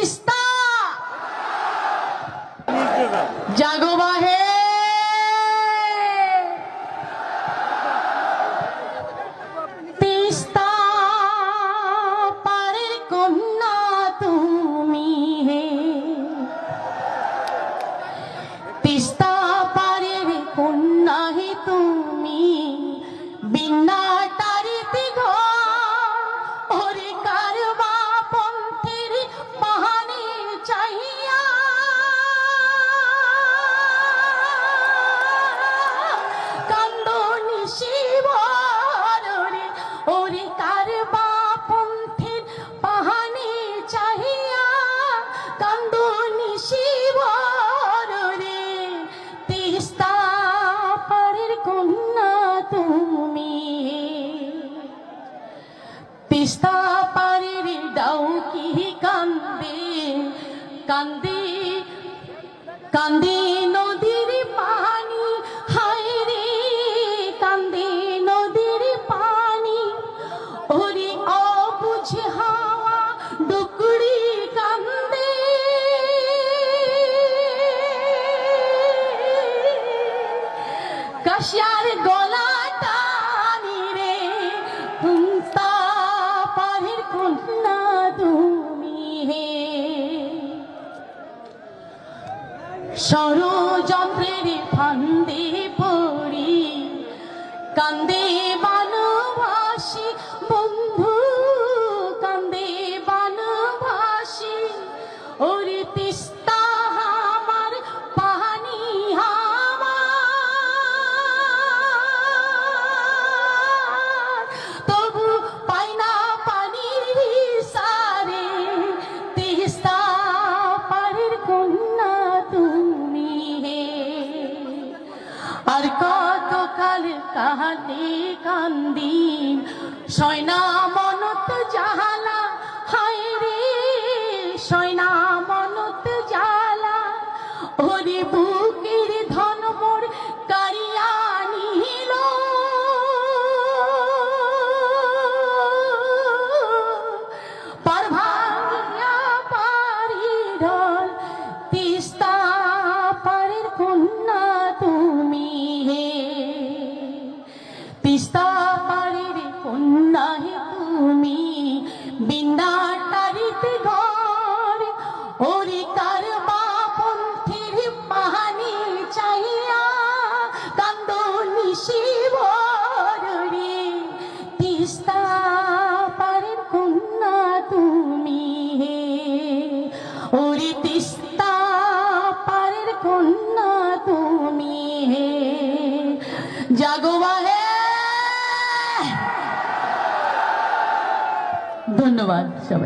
তিস্তা ওরে কারবা পন্থের চাহিয়া কান্দনি শিবর রে। তিস্তা পারের কন্যা তুমি। তিস্তা পারের ডাউ কান্দে? কান্দে কান্দে নদীর অবুঝে হাওয়া ডুকরি কান্দে। কাশিয়ার গলা টানি রে কুন্তা পাহের কন্যা তুমি হে। ষড়যন্ত্রের ফান্দে পড়ি, কান্দে কাহাতে কান্দিন সয়না মনত জাহালা হায় রে সয়না মনত জালা ওরে বুকের তিস্তা পারের কন্যা তুমি ঘর ওরে কারবা পন্থীর পাহানি চাইয়া কান্দনি শিবর রে তিস্তা ধন্যবাদ সবাই